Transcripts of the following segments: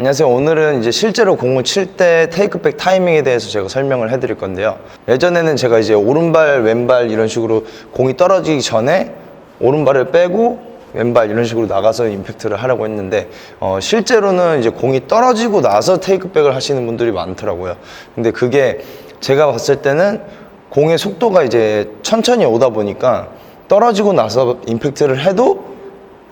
안녕하세요. 오늘은 이제 실제로 공을 칠 때 테이크백 타이밍에 대해서 제가 설명을 해드릴 건데요. 예전에는 제가 이제 오른발, 왼발 이런 식으로 공이 떨어지기 전에 오른발을 빼고 왼발 이런 식으로 나가서 임팩트를 하려고 했는데 어, 실제로는 이제 공이 떨어지고 나서 테이크백을 하시는 분들이 많더라고요. 근데 그게 제가 봤을 때는 공의 속도가 이제 천천히 오다 보니까 떨어지고 나서 임팩트를 해도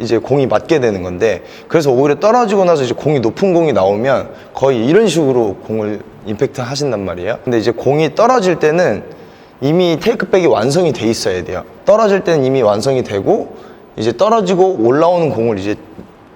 이제 공이 맞게 되는 건데 그래서 오히려 떨어지고 나서 이제 공이 높은 공이 나오면 거의 이런 식으로 공을 임팩트 하신단 말이에요. 근데 이제 공이 떨어질 때는 이미 테이크백이 완성이 돼 있어야 돼요. 떨어질 때는 이미 완성이 되고 이제 떨어지고 올라오는 공을 이제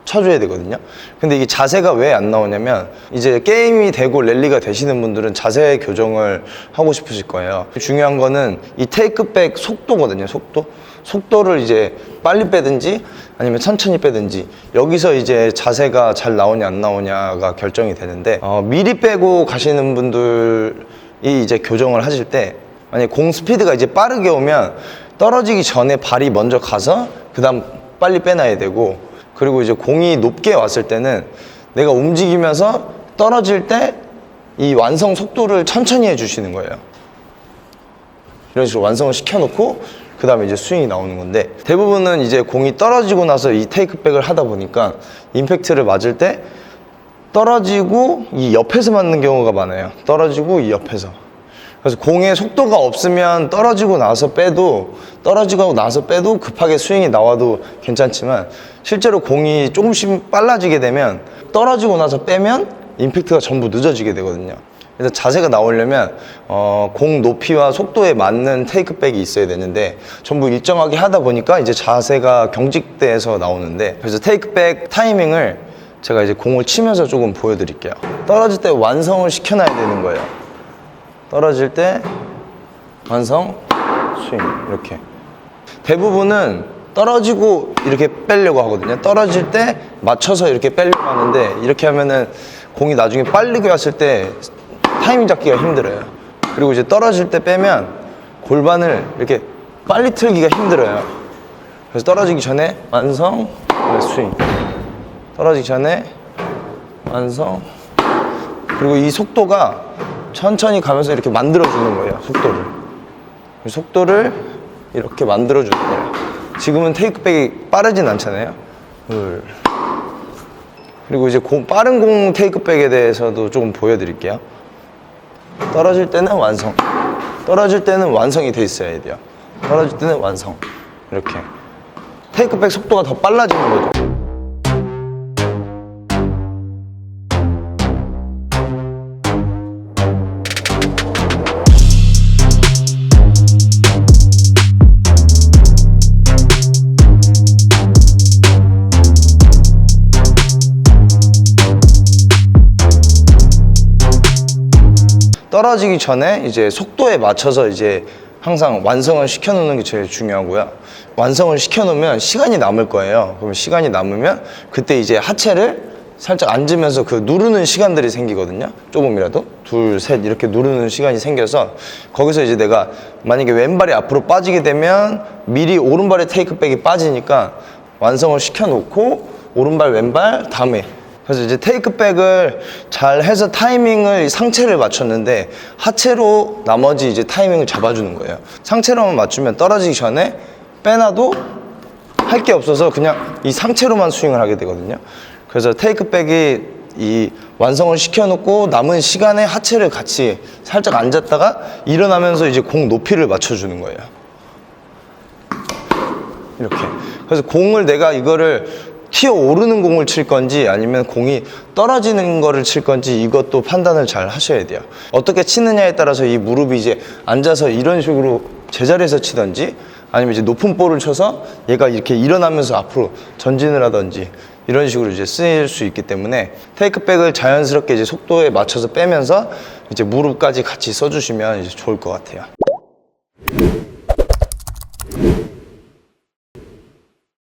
쳐줘야 되거든요. 근데 이게 자세가 왜 안 나오냐면 이제 게임이 되고 랠리가 되시는 분들은 자세 교정을 하고 싶으실 거예요. 중요한 거는 이 테이크백 속도거든요. 속도. 속도를 이제 빨리 빼든지 아니면 천천히 빼든지 여기서 이제 자세가 잘 나오냐 안 나오냐가 결정이 되는데 어, 미리 빼고 가시는 분들이 이제 교정을 하실 때 만약에 공 스피드가 이제 빠르게 오면 떨어지기 전에 발이 먼저 가서 그 다음 빨리 빼놔야 되고 그리고 이제 공이 높게 왔을 때는 내가 움직이면서 떨어질 때 이 완성 속도를 천천히 해주시는 거예요. 이런 식으로 완성을 시켜놓고 그 다음에 이제 스윙이 나오는 건데 대부분은 이제 공이 떨어지고 나서 이 테이크백을 하다 보니까 임팩트를 맞을 때 떨어지고 이 옆에서 맞는 경우가 많아요. 떨어지고 이 옆에서. 그래서 공의 속도가 없으면 떨어지고 나서 빼도 떨어지고 나서 빼도 급하게 스윙이 나와도 괜찮지만 실제로 공이 조금씩 빨라지게 되면 떨어지고 나서 빼면 임팩트가 전부 늦어지게 되거든요. 그래서 자세가 나오려면 어, 공 높이와 속도에 맞는 테이크백이 있어야 되는데 전부 일정하게 하다 보니까 이제 자세가 경직돼서 나오는데 그래서 테이크백 타이밍을 제가 이제 공을 치면서 조금 보여드릴게요. 떨어질 때 완성을 시켜놔야 되는 거예요. 떨어질 때 완성 스윙 이렇게. 대부분은 떨어지고 이렇게 빼려고 하거든요. 떨어질 때 맞춰서 이렇게 빼려고 하는데 이렇게 하면은 공이 나중에 빨리 왔을 때 타이밍 잡기가 힘들어요. 그리고 이제 떨어질 때 빼면 골반을 이렇게 빨리 틀기가 힘들어요. 그래서 떨어지기 전에 완성 스윙. 떨어지기 전에 완성. 그리고 이 속도가 천천히 가면서 이렇게 만들어주는 거예요, 속도를. 이 속도를 이렇게 만들어주는 거예요. 지금은 테이크백이 빠르진 않잖아요. 둘. 그리고 이제 공- 빠른 공 테이크백에 대해서도 조금 보여드릴게요. 떨어질 때는 완성. 떨어질 때는 완성이 돼 있어야 돼요. 떨어질 때는 완성. 이렇게. 테이크백 속도가 더 빨라지는 거죠. 떨어지기 전에 이제 속도에 맞춰서 이제 항상 완성을 시켜놓는 게 제일 중요하고요. 완성을 시켜놓으면 시간이 남을 거예요. 그러면 시간이 남으면 그때 이제 하체를 살짝 앉으면서 그 누르는 시간들이 생기거든요. 조금이라도 둘, 셋 이렇게 누르는 시간이 생겨서 거기서 이제 내가 만약에 왼발이 앞으로 빠지게 되면 미리 오른발의 테이크백이 빠지니까 완성을 시켜놓고 오른발, 왼발 다음에 그래서 이제 테이크백을 잘 해서 타이밍을 상체를 맞췄는데 하체로 나머지 이제 타이밍을 잡아주는 거예요. 상체로만 맞추면 떨어지기 전에 빼놔도 할 게 없어서 그냥 이 상체로만 스윙을 하게 되거든요. 그래서 테이크백이 이 완성을 시켜놓고 남은 시간에 하체를 같이 살짝 앉았다가 일어나면서 이제 공 높이를 맞춰주는 거예요. 이렇게. 그래서 공을 내가 이거를 튀어 오르는 공을 칠 건지 아니면 공이 떨어지는 거를 칠 건지 이것도 판단을 잘 하셔야 돼요. 어떻게 치느냐에 따라서 이 무릎이 이제 앉아서 이런 식으로 제자리에서 치던지 아니면 이제 높은 볼을 쳐서 얘가 이렇게 일어나면서 앞으로 전진을 하던지 이런 식으로 이제 쓰일 수 있기 때문에 테이크백을 자연스럽게 이제 속도에 맞춰서 빼면서 이제 무릎까지 같이 써주시면 이제 좋을 것 같아요.